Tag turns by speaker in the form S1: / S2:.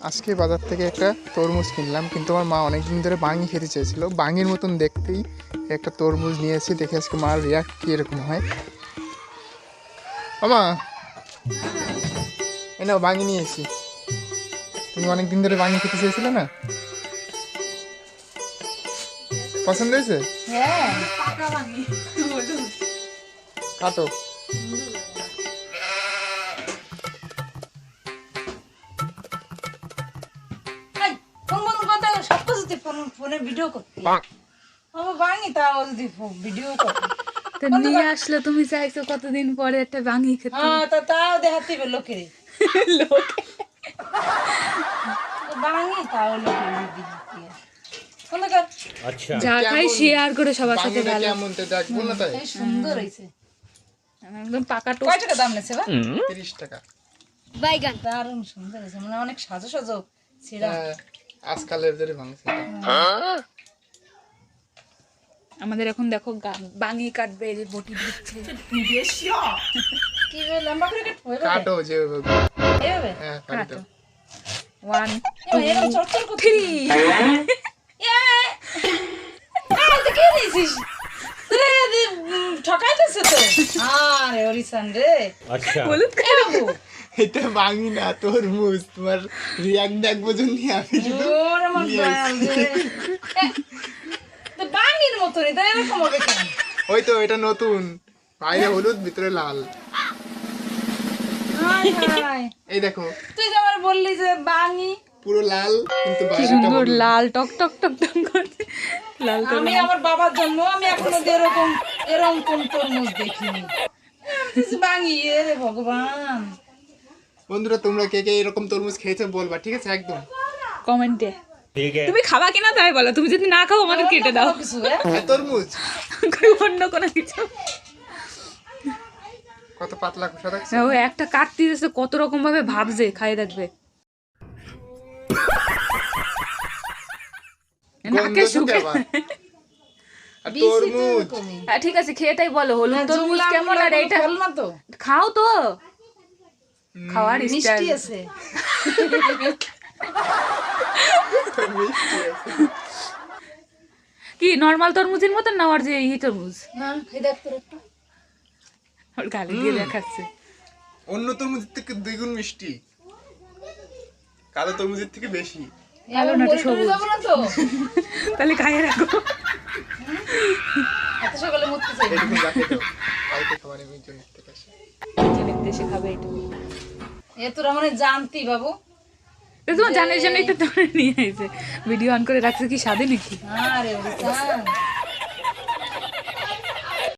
S1: আজকে বাজার থেকে একটা তরমুজ কিনলাম কিন্তু আমার মা অনেকদিন ধরে বাঙি খেতে চেয়েছিল। বাঙির মতন দেখতেই একটা তরমুজ নিয়েছি দেখে আজকে মার রিয়াক্ট কী এরকম হয়। আমা এ নাও বাঙি নিয়েছি। তুমি অনেকদিন ধরে বাঙি খেতে চেয়েছিলে না? পছন্দ হয়েছে?
S2: হ্যাঁ।
S1: কাটো।
S2: যদি ফোন ভিডিও করতে। আমার বাঙি তাও যদি ভিডিও করতে
S3: তো নিয়ে আসলে তুমি চাইছো কতদিন পরে একটা বাঙি খেতে?
S2: হ্যাঁ তা তাও দেখাতে হবে লোকেরে তো বাঙি তাও লোকেরে দিতে হবে।
S3: যা খাই শেয়ার করে সবার সাথে ভালো।
S1: কেমন তো দেখব না তাই।
S2: সুন্দর হয়েছে
S3: একদম পাকা
S2: কয় টাকা দাম নেছে বা?
S1: তিরিশ টাকা।
S2: দারুণ সুন্দর হয়েছে মানে অনেক সাজো সাজো ছিড়া।
S1: হ্যাঁ, আজকালের ধরে ভাঙছে।
S3: আমাদের এখন দেখো বাঙি কাটবে এই বটি দিচ্ছে।
S2: কি লম্বা করে কাটবো
S1: কাটো যে
S2: এভাবে?
S1: হ্যাঁ কাটি।
S3: ওয়ান থ্রি
S2: ঠকাইতেছে তো? আরে হরিসান রে। বাবু।
S1: এটা বাঙি না তরমুজ তোমার রিয়াক্ট দেখব জন্য আমি শুধু
S2: ওরে আমার রে এ, তো বাঙির মতনই তো এরকম হবে কেন?
S1: ওই তো এটা নতুন। বাইরে হলুদ ভিতরে লাল। এই দেখো।
S2: তুই যে আমার বললি যে বাঙি
S1: পুরো লাল কিন্তু
S3: সুন্দর লাল টক টক টক টক করছে। লাল তো
S2: আমি আমার বাবার জন্ম আমি এখনও এরকম এরকম কোন তরমুজ দেখিনি। আমি বাঙি এ রে ভগবান।
S1: বন্ধুরা তোমরা কে কে এরকম তরমুজ খেয়েছো বলবা ঠিক আছে? একদম।
S3: কমেন্টে। তুমি খাবা কিনা তাই বলো তুমি যদি না খাও আমাদের কেটে দাও।
S2: হ্যাঁ?
S1: হ্যাঁ, তরমুজ।
S3: অন্য কোনো কিছু?
S1: কত পাতলা খোসা রাখছে?
S3: ও একটা কাটতে দিয়েছে কত রকম ভাবে ভাবছে খাই দেখবে। নাকে শুকে। হ্যাঁ, ঠিক আছে খেয়ে তাই বলো হলুদ তরমুজ কেমন আর এটা?
S2: ফল না তো।
S3: খাও তো। খাওয়ার
S2: মিষ্টি আছে।
S3: কি নর্মাল তরমুজের মতন না আর যে ই তরমুজ?
S2: না খেয়ে দেখ তোর একটু।
S3: ওর গালে দিয়ে দেখাচ্ছে।
S1: অন্য তরমুজের থেকে দ্বিগুণ মিষ্টি। কালো তরমুজের থেকে বেশি।
S3: কালো না, সবুজ।
S2: না তো?
S3: তাহলে খাইয়ে রাখো।
S2: এত সকালে মরতে চাই
S1: এরকম রাখে তো। খাবার আমি জন্য থেকে আসি
S3: জেনে দেশে খাবে এটা।
S2: এ তোরা মানে জানতি বাবু।
S3: তোমার জানের জন্যই তো তোমরা নিয়ে এসে ভিডিও অন করে রাখছে কি সাদে নাকি?
S2: আরে